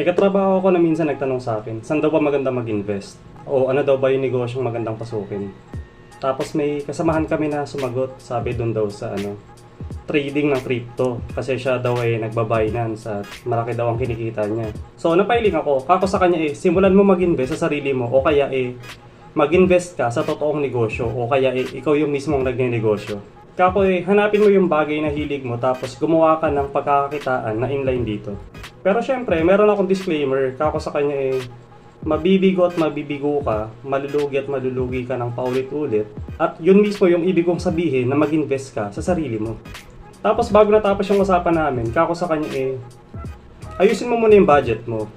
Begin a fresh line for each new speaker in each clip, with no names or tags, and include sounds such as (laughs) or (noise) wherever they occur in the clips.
May katrabaho ko na minsan nagtanong sa akin, saan daw ba maganda mag-invest? O ano daw ba yung negosyong magandang pasukin? Tapos may kasamahan kami na sumagot, sabi doon daw sa ano, trading ng crypto. Kasi siya daw ay nagba-Binance at malaki daw ang kinikita niya. So napailing ako, kako sa kanya eh, simulan mo mag-invest sa sarili mo o kaya eh, mag-invest ka sa totoong negosyo o kaya eh, ikaw yung mismong nagne-negosyo. Kako eh, hanapin mo yung bagay na hilig mo tapos gumawa ka ng pagkakakitaan na inline dito. Pero syempre, meron akong disclaimer. Kako sa kanya eh, mabibigo at mabibigo ka, malulugi at malulugi ka ng paulit-ulit. At yun mismo yung ibig kong sabihin na mag-invest ka sa sarili mo. Tapos bago natapos yung usapan namin, kako sa kanya eh, ayusin mo muna yung budget mo.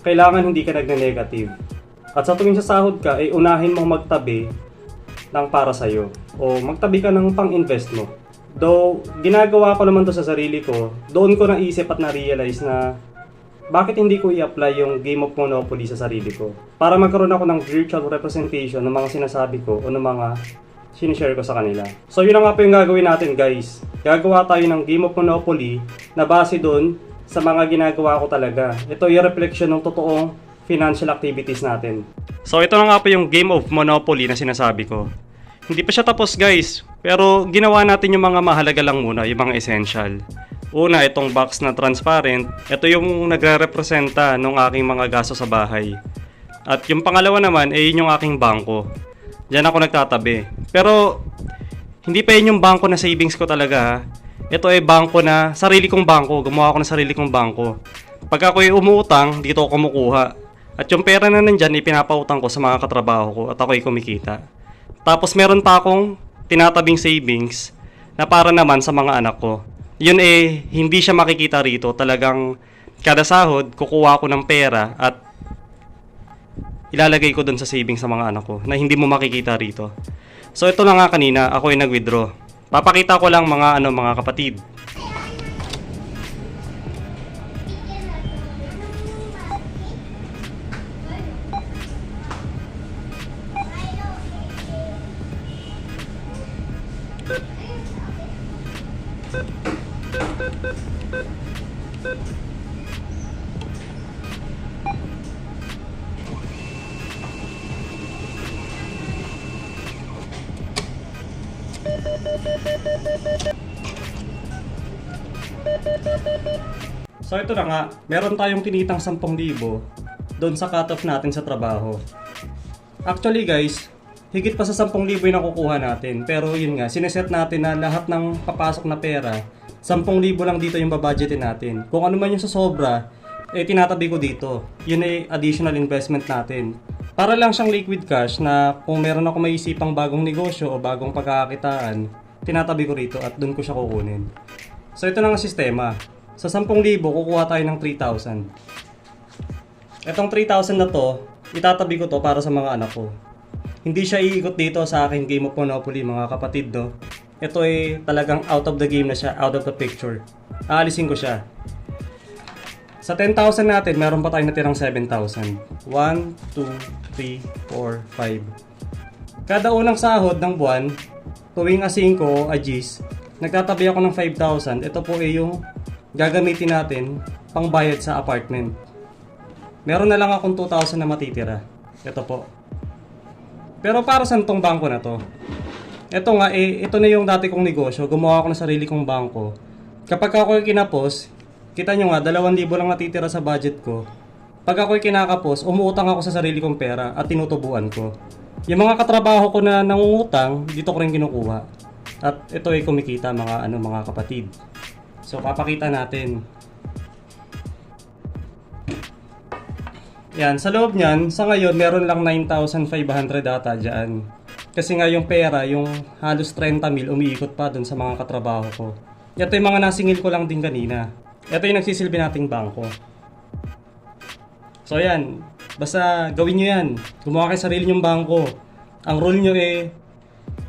Kailangan hindi ka nagne-negative. At sa tuwing sasahod ka, eh unahin mong magtabi ng para sa'yo. O magtabi ka ng pang-invest mo. Though, ginagawa ko naman to sa sarili ko, doon ko naisip at na-realize na bakit hindi ko i-apply yung Game of Monopoly sa sarili ko? Para magkaroon ako ng virtual representation ng mga sinasabi ko o ng mga sinishare ko sa kanila. So yun na nga po yung gagawin natin guys. Gagawa tayo ng Game of Monopoly na base doon sa mga ginagawa ko talaga. Ito yung reflection ng totoong financial activities natin. So ito na nga po yung Game of Monopoly na sinasabi ko. Hindi pa siya tapos guys, pero ginawa natin yung mga mahalaga lang muna, yung mga essential. Una, itong box na transparent, ito yung nagre-representa ng aking mga gasto sa bahay. At yung pangalawa naman, ay yun yung aking bangko. Diyan ako nagtatabi. Pero, hindi pa yun yung bangko na savings ko talaga ha. Ito ay bangko na, sarili kong bangko. Gumawa ako ng sarili kong bangko. Pag ako'y umuutang, dito ako kumukuha. At yung pera na nandyan, ipinapautang ko sa mga katrabaho ko at ako'y kumikita. Tapos meron pa akong tinatabing savings na para naman sa mga anak ko. Yun eh, hindi siya makikita rito. Talagang kada sahod, kukuha ko ng pera at ilalagay ko dun sa savings sa mga anak ko na hindi mo makikita rito. So ito na nga kanina, ako ay nag-withdraw. Papakita ko lang mga ano mga kapatid. So ito na nga, meron tayong kinitang 10,000 doon sa cut-off natin sa trabaho. Actually guys, higit pa sa 10,000 yung nakukuha natin. Pero yun nga, sineset natin na lahat ng papasok na pera, 10,000 lang dito yung babudgetin natin. Kung ano man yung sa sobra, eh tinatabi ko dito. Yun ay additional investment natin. Para lang siyang liquid cash na kung meron ako maisipang bagong negosyo o bagong pagkakakitaan, tinatabi ko rito at doon ko siya kukunin. So ito na ang sistema. Sa 10,000, kukuha tayo ng 3,000. Itong 3,000 na to, itatabi ko to para sa mga anak ko. Hindi siya iikot dito sa aking Game of Monopoly mga kapatid no. Ito ay talagang out of the game na siya, out of the picture. Aalisin ko siya. Sa 10,000 natin, meron pa tayong natirang 7,000. 1, 2, 3, 4, 5. Kada unang sahod ng buwan, tuwing A5 o Agis, nagtatabi ako ng 5,000. Ito po ay yung gagamitin natin pangbayad sa apartment. Meron na lang akong 2,000 na matitira. Ito po. Pero para saan tong bangko na to? Ito nga, eh, ito na yung dati kong negosyo. Gumawa ako ng sarili kong bangko. Kapag ako kinapos, kita nyo nga, 2,000 lang natitira sa budget ko. Pag ako'y kinakapos, umuutang ako sa sarili kong pera at tinutubuan ko. Yung mga katrabaho ko na nangungutang, dito ko rin kinukuha. At ito ay kumikita mga ano mga kapatid. So papakita natin. Yan, sa loob niyan, sa ngayon meron lang 9,500 data diyan. Kasi nga yung pera, yung halos 30 mil umiikot pa dun sa mga katrabaho ko. Ito yung mga nasingil ko lang din kanina. Ito yung nagsisilbi nating bangko. So yan, basta gawin nyo yan. Gumawa kayo sarili nyong bangko. Ang rule nyo eh,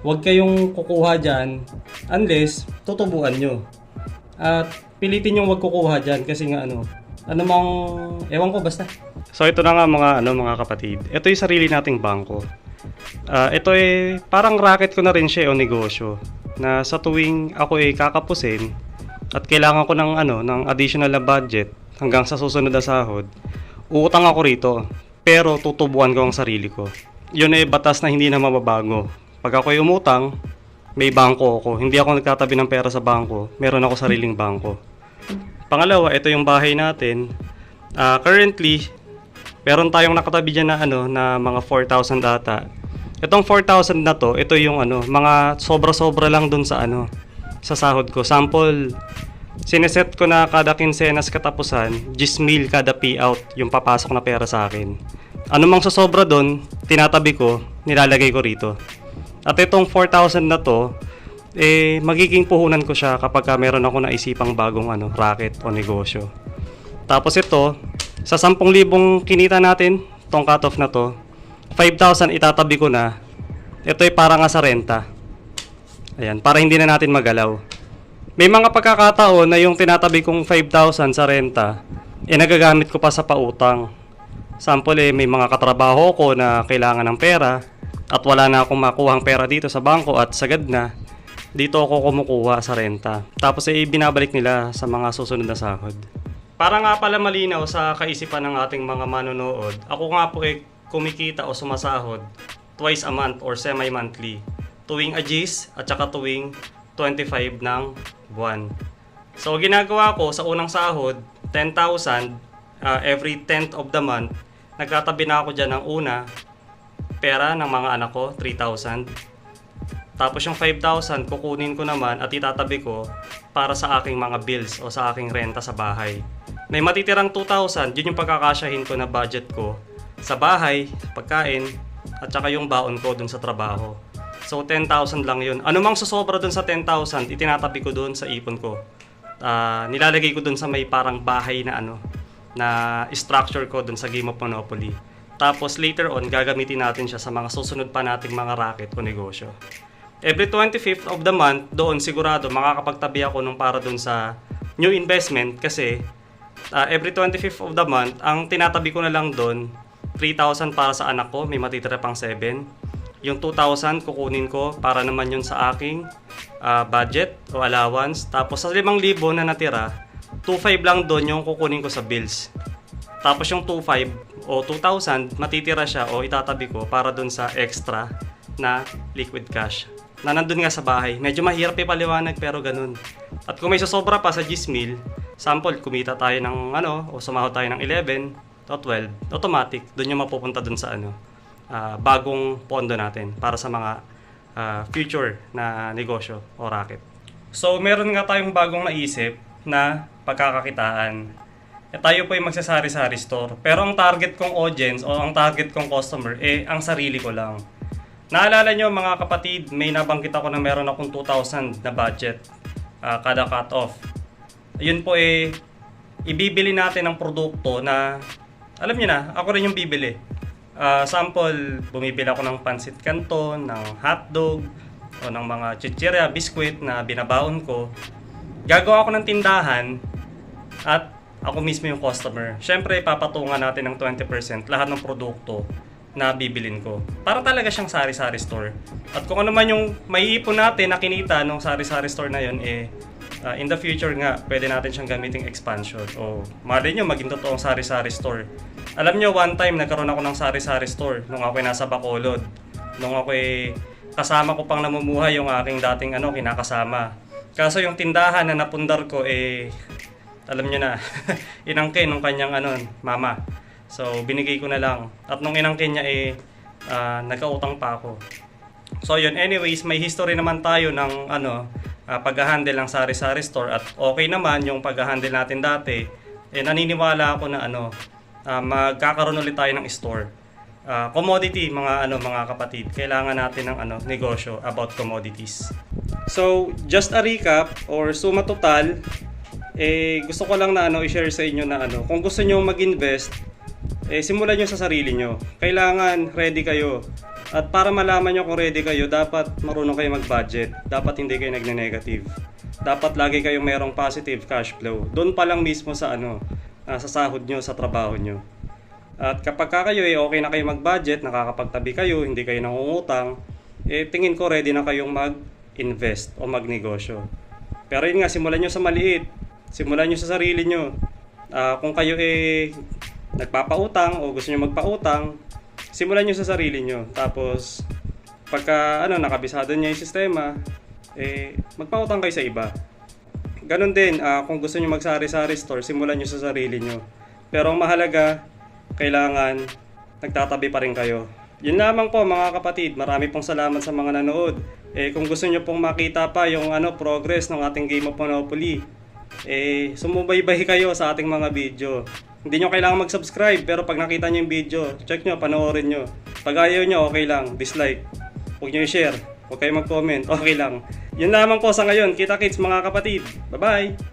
huwag kayong kukuha dyan unless tutubuan nyo. At pilitin yung wag kukuha dyan kasi nga ano, ano mang, ewan ko basta. So ito na nga mga ano mga kapatid. Ito yung sarili nating bangko. Ah, ito eh parang racket ko na rin siya o negosyo na sa tuwing ako ay kakapusin at kailangan ko ng ano ng additional na budget hanggang sa susunod na sahod, uutang ako rito. Pero tutubuan ko ang sarili ko. Yun ay batas na hindi na mababago. Pag ako'y umutang, may bangko ako. Hindi ako nagtatabi ng pera sa bangko. Meron ako sariling bangko. Pangalawa, ito yung bahay natin. Ah, currently, meron tayong nakatabi dyan na ano na mga 4,000 data. Itong 4,000 na to, ito yung ano, mga sobra-sobra lang dun sa ano, sa sahod ko. Sample, sineset ko na kada kinsenas katapusan, 10,000 kada payout yung papasok na pera sa akin. Ano mang sasobra dun, tinatabi ko, nilalagay ko rito. At itong 4,000 na to, eh, magiging puhunan ko siya kapag ka meron ako naisipang bagong ano, racket o negosyo. Tapos ito, sa 10,000 kinita natin, tong cut-off na to, 5,000 itatabi ko na. Ito ay para nga sa renta. Ayan, para hindi na natin magalaw. May mga pagkakataon na yung tinatabi kong 5,000 sa renta, eh nagagamit ko pa sa pautang. Sample eh, may mga katrabaho ko na kailangan ng pera at wala na akong makuhang pera dito sa bangko at sagad na, dito ako kumukuha sa renta. Tapos eh, binabalik nila sa mga susunod na sahod. Para nga pala malinaw sa kaisipan ng ating mga manonood, ako nga po eh kumikita o sumasahod twice a month or semi-monthly. Tuwing Agis at saka tuwing 25 ng buwan. So ginagawa ko sa unang sahod, 10,000 uh, every 10th of the month. Nagtatabi na ako dyan ng una, pera ng mga anak ko, 3,000. Tapos yung 5,000 kukunin ko naman at itatabi ko para sa aking mga bills o sa aking renta sa bahay. May matitirang 2,000, yun yung pagkakasyahin ko na budget ko sa bahay, pagkain, at saka yung baon ko dun sa trabaho. So 10,000 lang yun. Ano mang susobra dun sa 10,000, itinatabi ko dun sa ipon ko. Ah, nilalagay ko dun sa may parang bahay na ano, na structure ko dun sa Game of Monopoly. Tapos later on, gagamitin natin siya sa mga susunod pa nating mga racket o negosyo. Every 25th of the month, doon sigurado makakapagtabi ako nung para doon sa new investment kasi uh, every 25th of the month, ang tinatabi ko na lang doon, 3,000 para sa anak ko, may matitira pang 7. Yung 2,000 kukunin ko para naman yun sa aking uh, budget o allowance. Tapos sa 5,000 na natira, 2,500 lang doon yung kukunin ko sa bills. Tapos yung 2,500 o 2,000, matitira siya o itatabi ko para doon sa extra na liquid cash na nandun nga sa bahay. Medyo mahirap ipaliwanag pero ganun. At kung may sasobra pa sa Gizmil, sample, kumita tayo ng ano, o sumahod tayo ng 11 o 12, automatic, doon yung mapupunta doon sa ano, ah, bagong pondo natin para sa mga ah, future na negosyo o racket. So, meron nga tayong bagong naisip na pagkakakitaan. Eh, tayo po ay magsasari-sari store. Pero ang target kong audience o ang target kong customer, eh, ang sarili ko lang. Naalala nyo mga kapatid, may nabanggit ako na meron akong 2,000 na budget ah, kada cut-off. Yun po eh, ibibili natin ng produkto na, alam niyo na, ako rin yung bibili. Ah, sample, bumibili ako ng pansit canton, ng hotdog, o ng mga chichirya, biskwit na binabaon ko. Gagawa ako ng tindahan at ako mismo yung customer. Siyempre, papatungan natin ng 20% lahat ng produkto na bibilin ko. Para talaga siyang sari-sari store. At kung ano man yung maiipon natin na kinita ng sari-sari store na yun, eh, uh, in the future nga, pwede natin siyang gamiting expansion. O, mali nyo, maging totoong sari-sari store. Alam nyo, one time, nagkaroon ako ng sari-sari store nung ako nasa Bacolod. Nung ako kasama ko pang namumuhay yung aking dating ano, kinakasama. Kaso yung tindahan na napundar ko, eh, alam nyo na, (laughs) inangkin nung kanyang ano, mama. So, binigay ko na lang. At nung inangkin niya, eh, ah, nagkautang pa ako. So, yun. Anyways, may history naman tayo ng ano, ah, pag-handle ng sari-sari store. At okay naman yung pag-handle natin dati. Eh, naniniwala ako na ano, ah, magkakaroon ulit tayo ng store. Ah, commodity, mga ano, mga kapatid. Kailangan natin ng ano, negosyo about commodities. So, just a recap or suma total, eh, gusto ko lang na ano, i-share sa inyo na ano, kung gusto nyo mag-invest, eh, simulan nyo sa sarili nyo. Kailangan ready kayo. At para malaman nyo kung ready kayo, dapat marunong kayo mag-budget. Dapat hindi kayo nagne-negative. Dapat lagi kayong merong positive cash flow. Doon pa lang mismo sa ano, ah, sa sahod nyo, sa trabaho nyo. At kapag ka kayo eh, okay na kayo mag-budget, nakakapagtabi kayo, hindi kayo nangungutang, eh tingin ko ready na kayong mag-invest o magnegosyo. Pero yun nga, simulan nyo sa maliit. Simulan nyo sa sarili nyo. Ah, kung kayo eh nagpapautang o gusto nyo magpautang, simulan nyo sa sarili nyo. Tapos, pagka ano, nakabisado niya yung sistema, eh, magpautang kayo sa iba. Ganon din, ah, kung gusto nyo magsari-sari store, simulan nyo sa sarili nyo. Pero ang mahalaga, kailangan nagtatabi pa rin kayo. Yun lamang po mga kapatid, marami pong salamat sa mga nanood. Eh, kung gusto nyo pong makita pa yung ano, progress ng ating Game of Monopoly, eh, sumubaybay kayo sa ating mga video. Hindi nyo kailangan mag-subscribe, pero pag nakita nyo yung video, check nyo, panoorin nyo. Pag ayaw nyo, okay lang, dislike. Huwag nyo i-share, huwag kayo mag-comment, okay lang. Yun lamang po sa ngayon. Kita kits mga kapatid. Bye-bye!